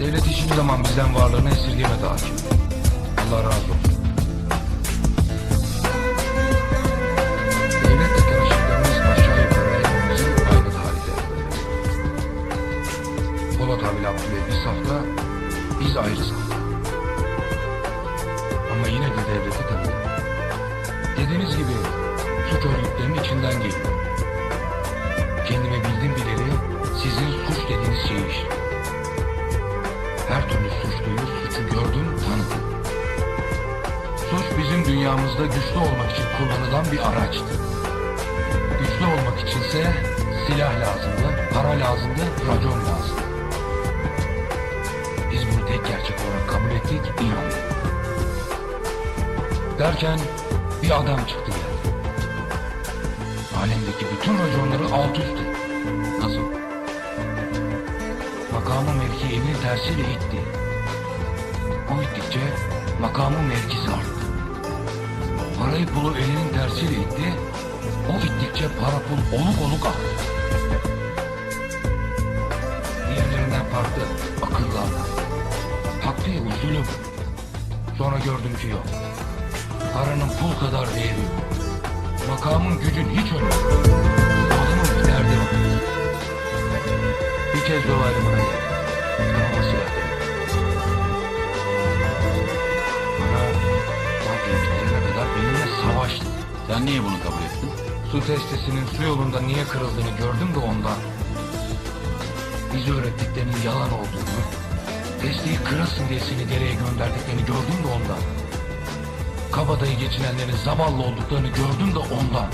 Devlet hiçbir zaman bizden varlığını esirgemedi hakim. Allah razı olsun. Polat abiyle Abdülay bir safta, biz ayrı. Ama yine de devleti tabii. Dediğiniz gibi suç örgütlerinin içinden geliyor. Her türlü suçluyu, suçu gördüm, tanıdım. Suç bizim dünyamızda güçlü olmak için kullanılan bir araçtı. Güçlü olmak içinse silah lazımdı, para lazımdı, racon lazımdı. Biz bunu tek gerçek olarak kabul ettik, inandık. Derken bir adam çıktı geldi. Alemdeki bütün raconları alt üst etti. Nasıl? Makamı mevki elinin tersiyle itti. O ittikçe makamı mevkisi arttı. Parayı pulu elinin tersiyle itti. O ittikçe para pul oluk oluk arttı. Diğerlerinden farklı, akıllı adam. Taktiği usulü. Sonra gördüm ki yok. Paranın pul kadar değeri yok. Makamın gücün hiç önemi yok. Adamın bir derdi var. Bir kez yol ayrımına geldi. Sen niye bunu kabul ettin? Su testesinin su yolunda niye kırıldığını gördüm de ondan. Bize öğrettiklerinin yalan olduğunu, testiyi kırasın diye seni dereye gönderdiklerini gördüm de ondan. Kabadayı geçinenlerin zavallı olduklarını gördüm de ondan.